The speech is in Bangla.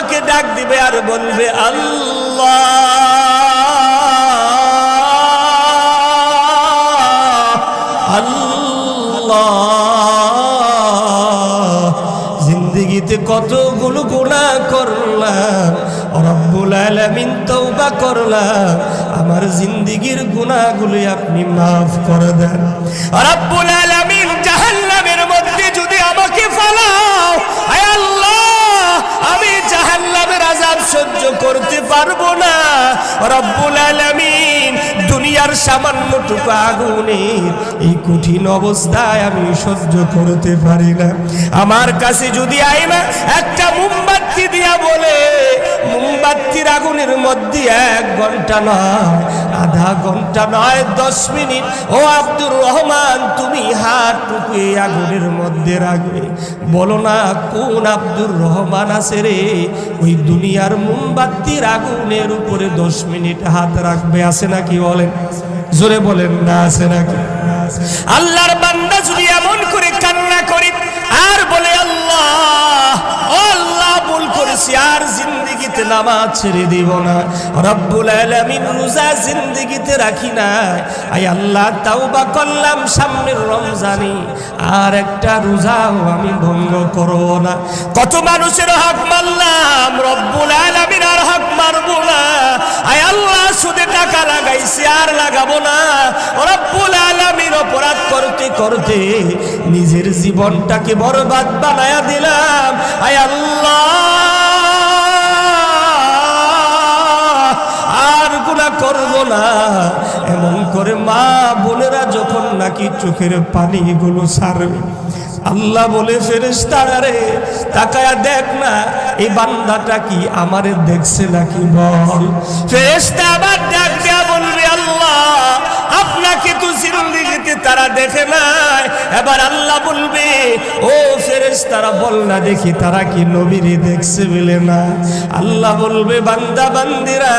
আমাকে ডাক দিবে আর বলবে, আল্লাহ আল্লাহ। জিন্দগিতে কতগুলো গুণা করলাম, রব্বুল আলামিন তওবা করলাম, আমার জিন্দিগির গুণাগুলো আপনি মাফ করে দেন। রব্বুল আলামিন আলামিন, দুনিয়ার সামান্যটুকু আগুনে এই কঠিন অবস্থায় আমি সহ্য করতে পারি না। আমার কাছে যদি আইনা একটা মোমবাতি দিয়া বলে মোমবাতির আগুনের মধ্যে এক ঘণ্টা নয়, আধা ঘণ্টা নয়, দশ মিনিট। ও আব্দুর রহমান, তুমি হাত টুকুয়ে আগুনের মধ্যে রাখবে। বলো না, কোন আব্দুর রহমান আছে রে? ওই দুনিয়ার মোমবাতির আগুনের উপরে দশ মিনিট হাত রাখবে, আছে নাকি বলেন? জোরে বলেন, না, আছে নাকি? আল্লাহর বান্দা যদি এমন করে নামাজ ছেড়ে দিব না। রব্বুল রোজা জিন্দিগিতে রাখি না। আল্লাহ করলাম সামনের আর একটা রোজাও আমি ভঙ্গ না। কত মানুষের হক রব্বুল আর হক না। আয় আল্লাহ টাকা লাগাইছি, আর লাগাবো না। রব্বুল অপরাধ করতে করতে নিজের জীবনটাকে বরবাদ বানায়া দিলাম। আয় না। এমন করে মা বোনেরা যখন নাকি চোখের পানিগুলো ছাড়বে আল্লাহ বলে ফেরেস্তারা রে, তাকায়া দেখ না, এই বান্দাটা কি আমারে দেখছে নাকি বল? ফেরেস্তা আবার ডাক দেয়া বলবে, আল্লাহ, আপনাকে তো জিন্দিগিতে তারা দেখে নাই। এবার আল্লাহ বলবে, ও ফেরেশতারা, বল না দেখি তারা কি নবীরে দেখছে বলে না? আল্লাহ বলবে, বান্দা, বান্দিরা